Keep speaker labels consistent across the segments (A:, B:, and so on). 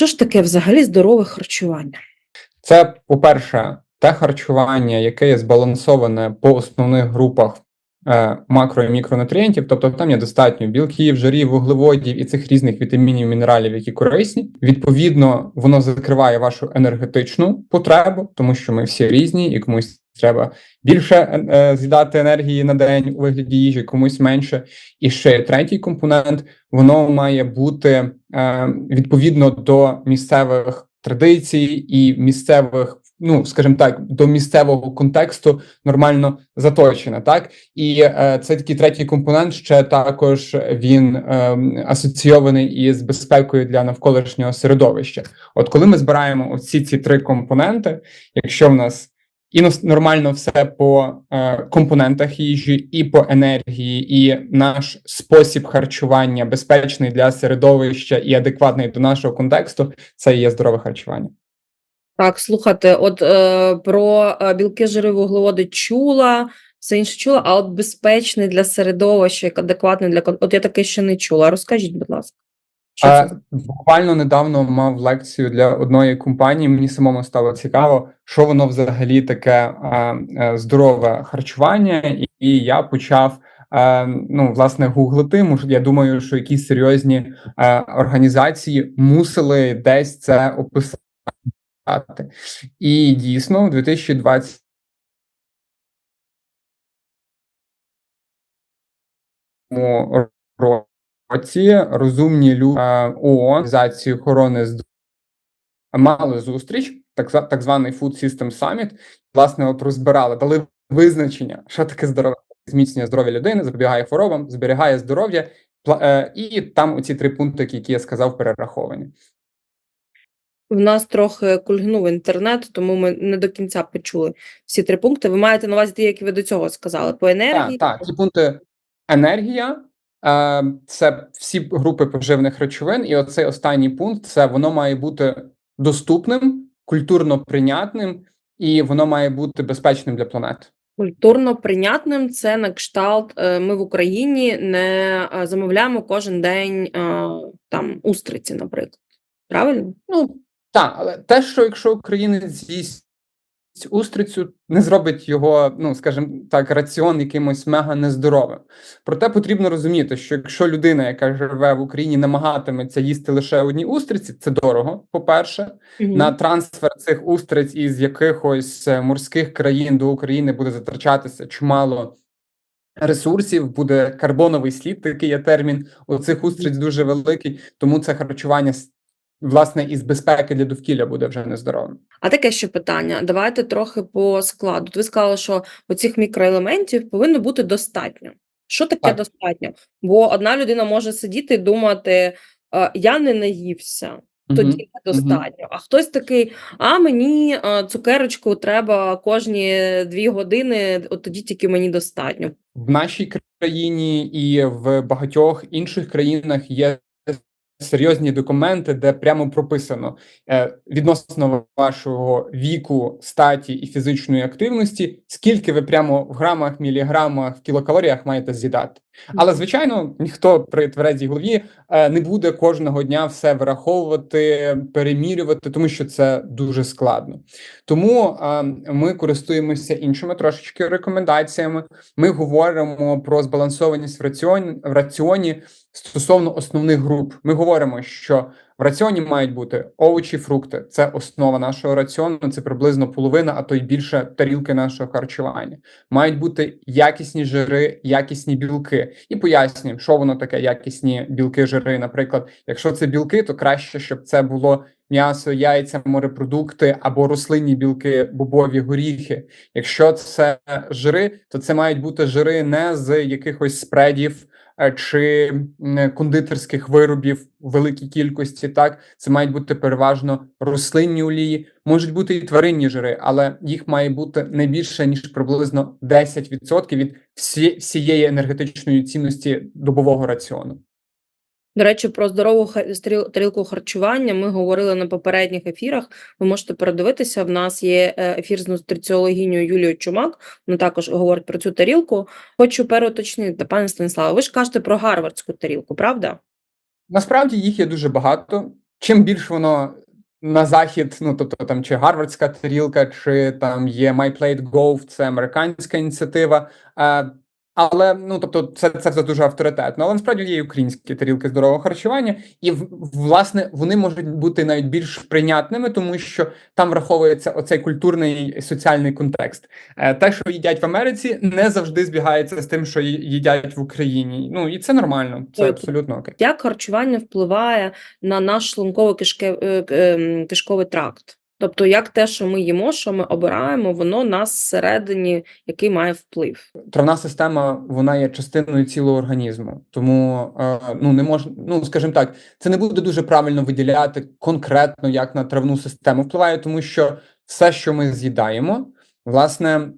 A: Що ж таке взагалі здорове харчування?
B: Це, по-перше, те харчування, яке є збалансоване по основних групах макро і мікронутрієнтів, тобто там є достатньо білків, жирів, вуглеводів і цих різних вітамінів, мінералів, які корисні. Відповідно, воно закриває вашу енергетичну потребу, тому що ми всі різні, і комусь треба більше е, з'їдати енергії на день у вигляді їжі, комусь менше. І ще третій компонент воно має бути е, відповідно до місцевих традицій і місцевих. Ну, скажімо так, до місцевого контексту нормально заточена, так і е, це такий третій компонент. Ще також він е, асоційований із безпекою для навколишнього середовища. От коли ми збираємо оці ці три компоненти, якщо в нас і нормально все по е, компонентах їжі, і по енергії, і наш спосіб харчування безпечний для середовища і адекватний до нашого контексту, це і є здорове харчування.
A: Так, слухайте, от е, про е, білки, жири, вуглеводи чула, все інше чула, а от безпечний для середовища, як адекватний для От я таке ще не чула. Розкажіть, будь ласка. Що
B: Е,
A: це?
B: буквально недавно мав лекцію для одної компанії. Мені самому стало цікаво, що воно взагалі таке е, е, здорове харчування, і, і я почав. Ну, власне, гуглити. Муж- Я думаю, що якісь серйозні е, організації мусили десь це описати. І дійсно, у 2020 році розумні люди ООН, охорони здоров'я, мали зустріч, так, так званий Food System Summit, власне, от розбирали, дали визначення, що таке здоров'я, зміцнення здоров'я людини, запобігає хворобам, зберігає здоров'я, е, і там оці три пункти, які я сказав, перераховані.
A: В нас трохи кульгнув інтернет, тому ми не до кінця почули всі три пункти. Ви маєте на увазі ті, які ви до цього сказали, по енергії?
B: Так, так, ці пункти енергія, е, це всі групи поживних речовин, і оцей останній пункт це воно має бути доступним, культурно прийнятним, і воно має бути безпечним для планети.
A: Культурно прийнятним це на кшталт. е, Ми в Україні не е, замовляємо кожен день е, там устриці, наприклад. Правильно?
B: Ну так, але те, що якщо українець з'їсть устрицю, не зробить його, ну скажімо так, раціон якимось мега нездоровим. Проте потрібно розуміти, що якщо людина, яка живе в Україні, намагатиметься їсти лише одні устриці, це дорого. По-перше, на трансфер цих устриць із якихось е, морських країн до України буде затрачатися чимало. Ресурсів буде карбоновий слід, такий є термін. У цих устриць дуже великий, тому це харчування власне із безпеки для довкілля буде вже нездоровим.
A: А таке ще питання. Давайте трохи по складу. От Ви сказали, що оцих мікроелементів повинно бути достатньо. Що таке
B: Так.
A: достатньо? Бо одна людина може сидіти і думати: я не наївся, тоді недостатньо. А хтось такий: а мені цукерочку треба кожні дві години, от тоді тільки мені достатньо.
B: В нашій країні і в багатьох інших країнах є серйозні документи, де прямо прописано е, відносно вашого віку, статі і фізичної активності, скільки ви прямо в грамах, міліграмах, в кілокалоріях маєте з'їдати. Але звичайно, ніхто при тверезій голові е, не буде кожного дня все вираховувати, перемірювати, тому що це дуже складно. Тому е, ми користуємося іншими трошечки рекомендаціями. Ми говоримо про збалансованість в раціоні, в раціоні стосовно основних груп. Ми говоримо, що в раціоні мають бути овочі, фрукти. Це основа нашого раціону. Це приблизно половина, а то й більше тарілки нашого харчування. Мають бути якісні жири, якісні білки. І пояснюємо, що воно таке якісні білки, жири. Наприклад, якщо це білки, то краще, щоб це було м'ясо, яйця, морепродукти або рослинні білки, бобові горіхи. Якщо це жири, то це мають бути жири не з якихось спредів е, чи кондитерських виробів у великій кількості. Так, це мають бути переважно рослинні олії, можуть бути і тваринні жири, але їх має бути не більше ніж приблизно 10% від всієї енергетичної цінності добового раціону.
A: До речі, про здорову тарілку харчування ми говорили на попередніх ефірах. Ви можете передивитися. В нас є е, ефір з нутриціологінею Юлією Чумак. Вона також говорить про цю тарілку. Хочу переуточнити, пане Станіславе, ви ж кажете про гарвардську тарілку, правда?
B: Насправді їх є дуже багато. чим більш воно на захід, ну тобто там чи гарвардська тарілка, чи там є My це американська ініціатива. Е, але ну тобто, це це все дуже авторитетно. Але насправді є українські тарілки здорового харчування, і власне вони можуть бути навіть більш прийнятними, тому що там враховується оцей культурний і соціальний контекст. Е, Те, що їдять в Америці, не завжди збігається з тим, що їдять в Україні. Ну і це нормально, це
A: Ой,
B: абсолютно окей.
A: Як харчування впливає на наш шлунково-кишковий тракт? Тобто, як те, що ми їмо, що ми обираємо, воно нас всередині, який має вплив.
B: Травна система вона є частиною цілого організму, тому е, ну не можна, ну скажімо так, це не буде дуже правильно виділяти конкретно, як на травну систему впливає, тому що все, що ми з'їдаємо, власне,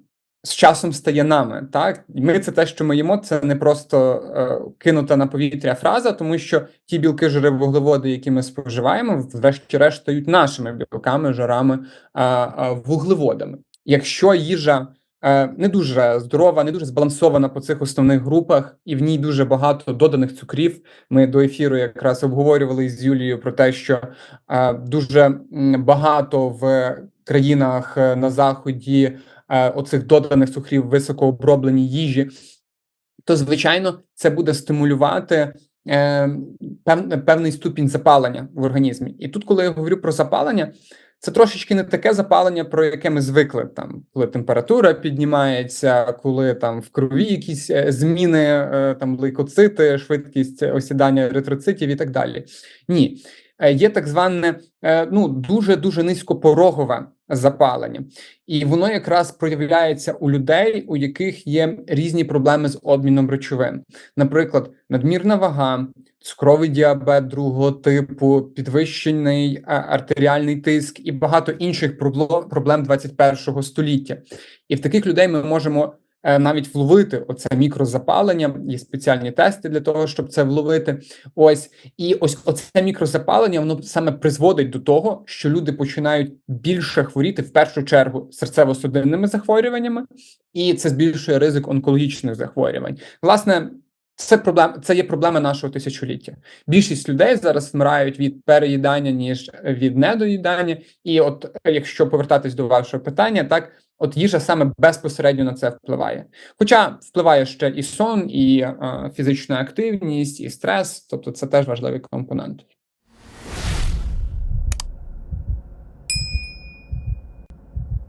B: з часом стає нами. Так, ми це те, що ми їмо, це не просто е, кинута на повітря фраза, тому що ті білки, жири, вуглеводи, які ми споживаємо, врешті-решт стають нашими білками, жирами, е, е, вуглеводами. Якщо їжа е, не дуже здорова, не дуже збалансована по цих основних групах, і в ній дуже багато доданих цукрів. Ми до ефіру якраз обговорювали з Юлією про те, що е, дуже багато в країнах е, на заході оцих доданих цукрів високооброблені їжі, то звичайно це буде стимулювати. е, Певний ступінь запалення в організмі, і тут, коли я говорю про запалення, це трошечки не таке запалення, про яке ми звикли, там коли температура піднімається, коли там в крові якісь е, зміни, е, там лейкоцити, швидкість осідання еритроцитів і так далі. Ні, Е, є так зване е, ну дуже дуже низькопорогове запалення, і воно якраз проявляється у людей, у яких є різні проблеми з обміном речовин, наприклад, надмірна вага. Цукровий діабет другого типу, підвищений е, артеріальний тиск і багато інших проблем 21 століття. І в таких людей ми можемо е, навіть вловити оце мікрозапалення. Є спеціальні тести для того, щоб це вловити. Ось і ось оце мікрозапалення воно саме призводить до того, що люди починають більше хворіти в першу чергу серцево-судинними захворюваннями, і це збільшує ризик онкологічних захворювань. Власне. Це проблема, це є проблема нашого тисячоліття. Більшість людей зараз вмирають від переїдання ніж від недоїдання. І от якщо повертатись до вашого питання, так от їжа саме безпосередньо на це впливає. Хоча впливає ще і сон, і е, фізична активність, і стрес, тобто це теж важливий компонент.